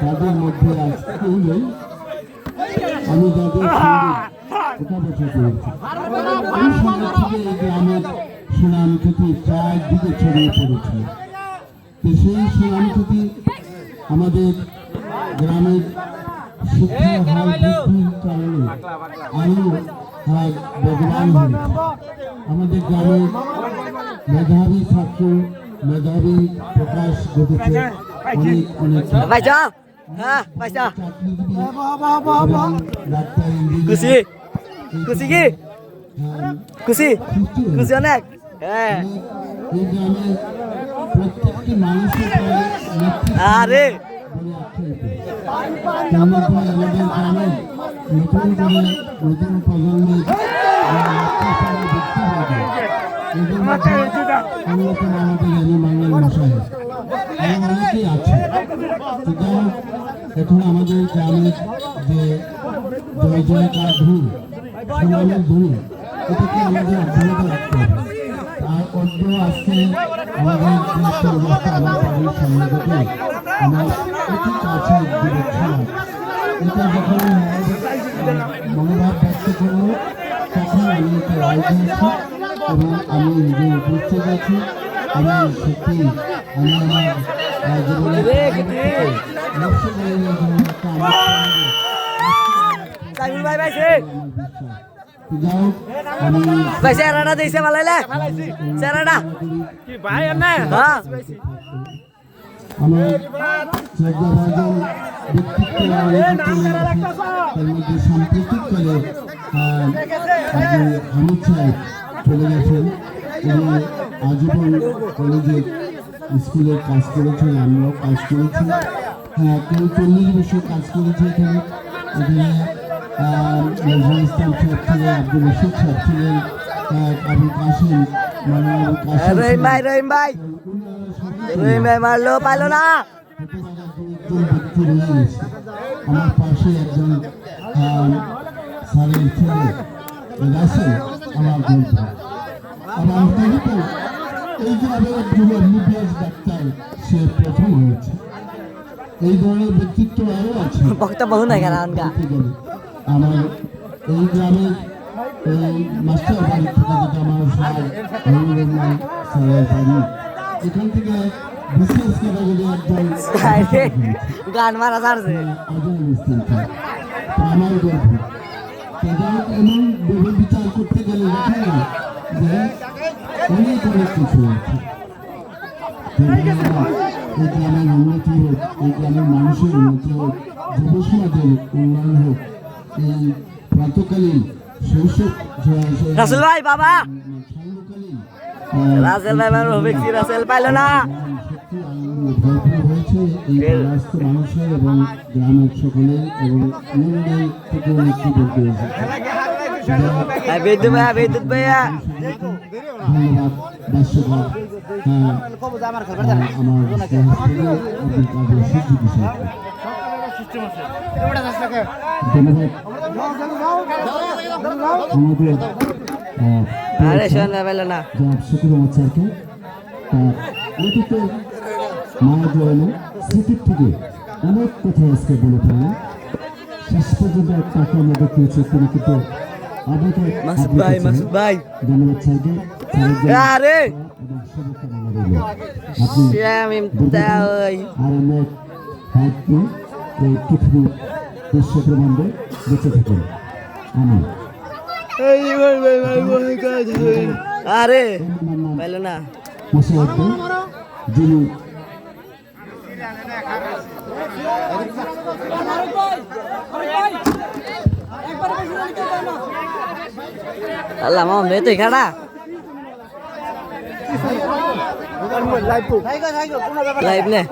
তাদের মধ্যে আজ কেউ নেই। আমি তাদের সময় থেকে এই গ্রামের সুনাম চারদিকে ছড়িয়ে পড়েছে। তো সেই সুনাম খ্যাতি আমাদের গ্রামের শিক্ষার হার বৃদ্ধির কারণে আরও হার আমাদের গ্রামের মেধাবী ছাত্র, মেধাবী প্রকাশ ঘটেছে। অনেক পয়সা হ্যাঁ এবং ডাক্তার খুশি? খুশি কি? খুশি? খুশি অনেক? হ্যাঁ। আরে। নতুন করে নতুন প্রজন্মের যে আমাদের অনেকেই আছে। এখন আমাদের গ্রামের যে জয় জয়কার ধুন সুনামের ধুন এটাকে আমাদের অব্যাহত রাখতে হবে। আর অদ্য আজকে আমাদের অবস্থা আমার বাড়ির আমার অতি কাছে দিচ্ছিলাম এটা যখন মনোভাব ব্যক্ত করল তখন আমি এটা রায় দিয়েছি এবং আমি নিজে উপস্থিত আছি। আমি সত্যি আমি আমার আমার কি ভাই হ্যাঁ। আমার ব্যক্তিত্ব সাম্প্রতিককালে হামিদ সাহেব চলে গেছেন আজীবন কলেজে স্কুলে কাজ করেছেন আমরাও কাজ করেছি। হ্যাঁ কেউ চল্লিশ বছর কাজ করেছে এখানে। এখানে নজরুল ইসলাম সাহেব ছিলেন আব্দুল রশিদ সাহেব ছিলেন আহ, আবুল কাসিম রহিম ভাই রহিম ভাই। রহিম ভাই মারলো পাইলো না। আমার পাশে একজন স্যারের ছেলে রাসেল আমার বন্ধু। যেহেতু এই গ্রামের একজন এমবিবিএস ডাক্তার সে প্রথম হয়েছে এই ধরনের ব্যক্তিত্ব আরও আছে বক্তা বহু কেন আনগা আমার এই গ্রামের এই মাস্টার বাড়ি থেকে যেটা আমার মহিনুর রহমান স্যারের বাড়ি এখান থেকে বিশেষ ক্যাটাগরি একজন গান মারা তো আমার গর্ব তাদের এমন বহু যে অনেক অনেক কিছু আছে। এই গ্রামের উন্নতি হোক এই গ্রামের মানুষের উন্নতি হোক যুব সমাজের উন্নয়ন হোক এই প্রাতকালীন শৈশব যে- যে- রাসেল ভাই বাবা! রাসেল ভাই পাইলো না। ভরপুর হয়েছে এই পরাস্ত মানুষের এবং গ্রামের সকলের এবং থেকে অনেক কি বিদ্যুৎ ভাইয়া বিদ্যুৎ ভাইয়া হ্যাঁ, আরে শোন না স্যারকে মায়া স্মৃতির থেকে অনেক কথা আজকে বলে ফেললেন শেষ পর্যন্ত তাকে আমরা দেখিয়েছি তিনি কিন্তু আবেগে মাসুদ ভাই মাসুদ ভাই। আরে! আমি ওই আর হায়াত এই পৃথিবীর বিশ্ব ব্রহ্মাণ্ডে বেঁচে থাকেন আমি আরে আমার নাম পাইলো না মশাই আব্দুল, যিনি আল্লাহ মামা মেয়ে তো খাড়া লাইভ নে